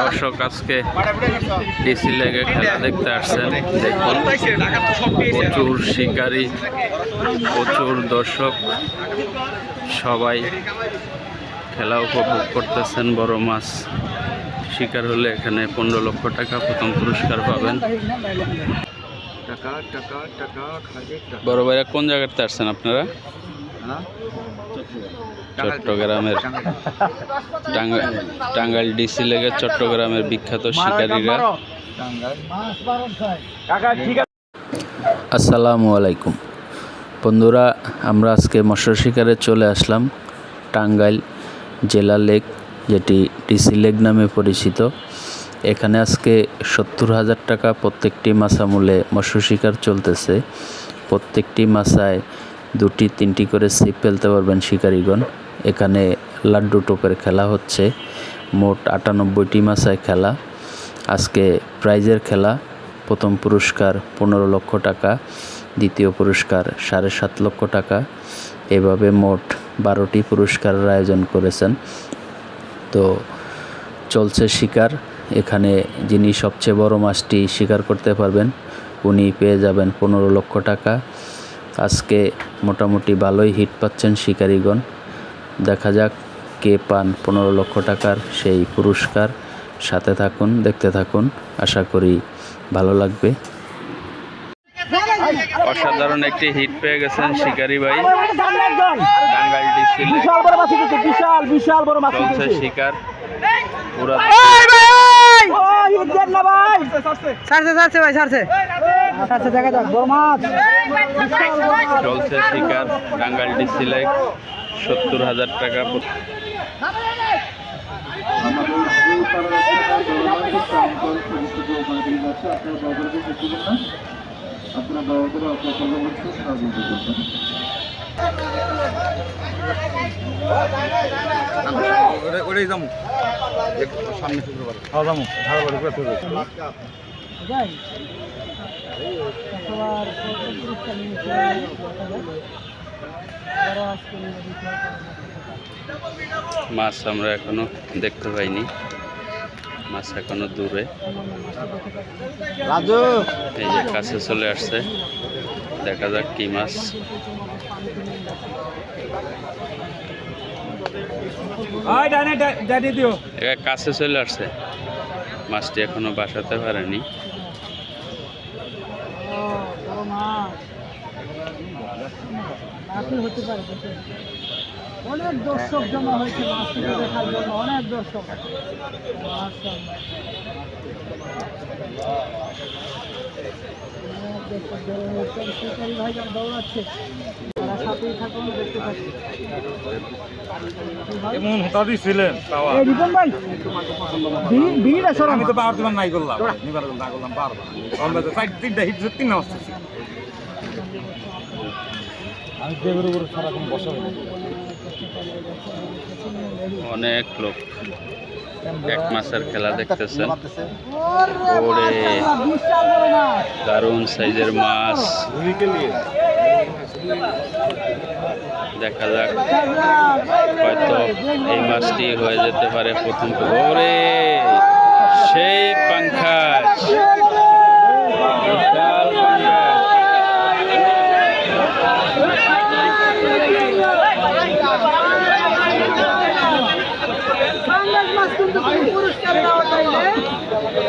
দর্শক আজকে ডিসি লেগে খেলা দেখতে আসছেন। দেখুন, প্রচুর শিকারী, প্রচুর দর্শক। সবাই খেলা উপভোগ করতেছেন, বড় মাছ। শিকার হলে এখানে পনেরো লক্ষ টাকা প্রথম পুরস্কার পাবেন। বড় ভাইরা কোন জায়গাতে আসছেন আপনারা? চট্টগ্রামের টাঙ্গাইল টাঙ্গাইল ডিসি লেগে চট্টগ্রামের বিখ্যাত শিকারীরা। আসসালামু আলাইকুম। বন্ধুরা আমরা আজকে মৎস্য শিকারে চলে আসলাম টাঙ্গাইল জেলা লেক যেটি ডিসি লেক নামে পরিচিত। এখানে আজকে সত্তর হাজার টাকা প্রত্যেকটি মাছা মূলে মৎস্য শিকার চলতেছে। প্রত্যেকটি মাছায় দুটি, তিনটি করে ছিপ ফেলতে পারবেন শিকারীগণ। এখানে লাড্ডু টোপের খেলা হচ্ছে। মোট আটানব্বইটি মাছায় খেলা। আজকে প্রাইজের খেলা। প্রথম পুরস্কার পনেরো লক্ষ টাকা, দ্বিতীয় পুরস্কার সাড়ে সাত লক্ষ টাকা। এভাবে মোট বারোটি পুরস্কারের আয়োজন করেছেন। তো চলছে শিকার। এখানে যিনি সবচেয়ে বড় মাছটি শিকার করতে পারবেন, উনি পেয়ে যাবেন পনেরো লক্ষ টাকা। আজকে মোটামুটি ভালোই হিট পাচ্ছেন শিকারীগণ। দেখা যাক কে পান পনেরো লক্ষ টাকার সেই পুরস্কার। সাথে থাকুন দেখতে থাকুন আশা করি ভালো লাগবে। অসাধারণ একটি হিট পেয়ে গেছেন শিকারি ভাই। টাঙ্গাইল ডিস্ট্রিক্ট। বিশাল বড় মাছ উঠেছে বিশাল বিশাল বড় মাছ উঠেছে শিকার। পুরা ও ইজ্জত না ভাই। ছাড়ছে ছাড়ছে ভাই ছাড়ছে। ছাড়ছে দেখা যাক বড় মাছ। চলছে শিকার টাঙ্গাইল ডিস্ট্রিক্ট সত্তর হাজার টাকা প্রতি- ওটাই যাব সামনে শুক্রবার যাব ভালো করে যাই মাছ আমরা এখনও দেখতে পাইনি। মাছ এখনও দূরে। রাজু! এই যে কাছে চলে আসছে। দেখা যাক কি মাছ। কাছে চলে আসছে। মাছটি এখনও বাসাতে পারেনি বড় মাছ হতে পারে অনেক দর্শক জমা হয়েছে মাছটি দেখার জন্য অনেক দর্শক। এমন রিপন ভাই বিড়িটা আমি তো পাওয়ার দিবার নাই করলাম। নিবার না করলাম পারবা তো চার তিনটা হিট তিন না আমি উপর সারাক্ষণ অনেক লোক এক মাসের খেলা দেখতেছেন। ওরে দারুণ সাইজের মাছ। দেখা যাক হয়তো এই মাছটি হয়ে যেতে পারে প্রথম ওরে সেই পাঙ্খাস বিশাল পাঙ্খাস বাংলাদেশ মাছ কিন্তু পুরস্কার দেওয়া যায় না পাঙ্খাস নাকি পুরস্কারের আওতায় নাই শিকারি ভাই আবার এটা কোনো পুরস্কার আইছে নাই এ ওরে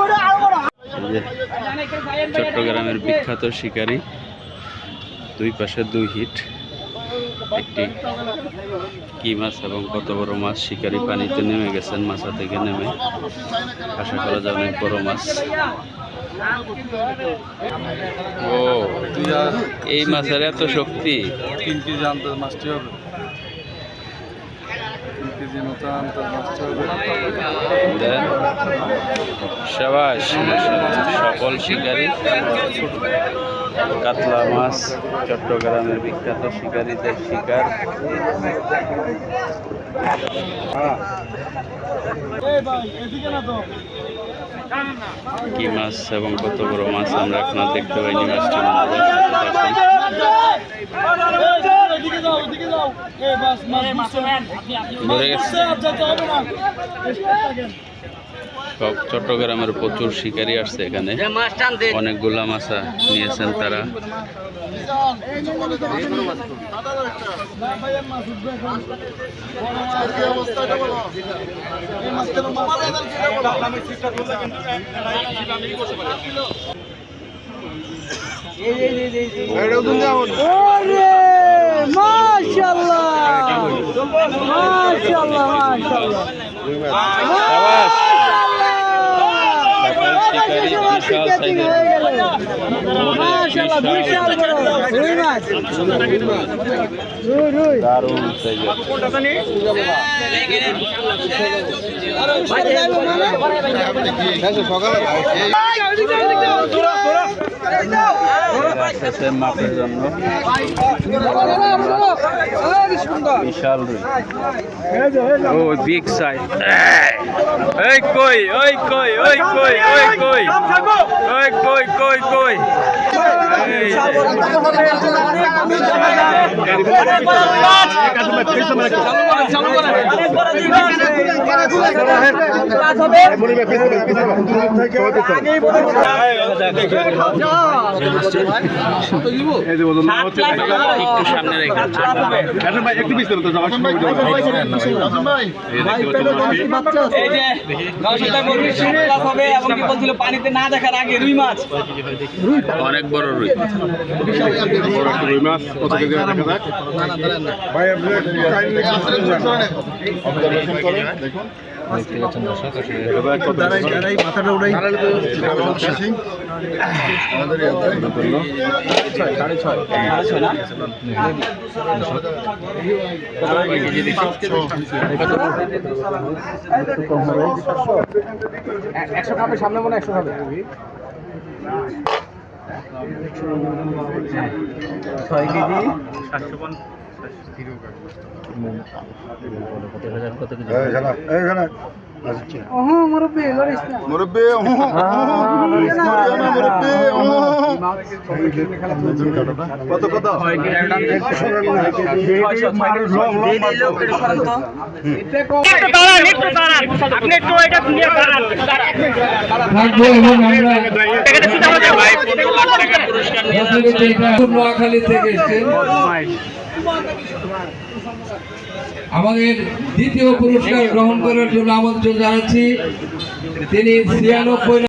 ওরে আরও বড় এই যে চট্টগ্রামের বিখ্যাত শিকারী, দুই পাশে দুই হিট, একটি কি মাছ এবং কত বড় মাছ শিকারি পানিতে নেমে গেছেন মাছা থেকে নেমে। আশা করা যায় অনেক বড় মাছ। ও এই মাছের এত শক্তি। তিন কেজি আন্তর মাছটি হবে। সাবাস সকল শিকারী। কাতলা মাছ চট্টগ্রামের বিখ্যাত শিকারীদের শিকার। এই এদিকে না তো। কি মাছ এবং কত বড় মাছ আমরা এখন দেখতে পাইনি মাছটি ধরে গেছে। সব চট্টগ্রামের প্রচুর শিকারী আসছে এখানে। অনেকগুলা মাছা নিয়েছেন তারা। না ভাই এর মাছ উঠবে এখন বড় মাছ। এই মাছ কেন মাছ ওরে মাশাআল্লাহ মাশাআল্লাহ মাশাআল্লাহ সাবাস। শিকারি বিশাল সাইজের। দারুণ সাইজের মাপের জন্য বিশাল রুই ও বিগ সাইজ এই কই ওই কই ওই কই ওই কই ওই কই কই কই সামনে এই যে দর্শকরা বলবি শিঙি হবে এবং কি বলছিল পানিতে না দেখার আগে রুই মাছ? অনেক বড় রুই। রুই মাছ কত কেজি দেখা যাক। ভাই আপনি কাইন্ডলি মাথাটা উড়াই। আমাদের সাড়ে ছয়। একশো খাবে সামনে মনে একশো খাবে ছয় কেজি। না মুরব্বি কত কত আমরা ভাই পনেরো লাখ টাকা পুরস্কার নিয়ে নোয়াখালী থেকে এসেছেন। আমাদের দ্বিতীয় পুরস্কার গ্রহণ করার জন্য আমন্ত্রণ জানাচ্ছি। তিনি ছিয়ানব্বই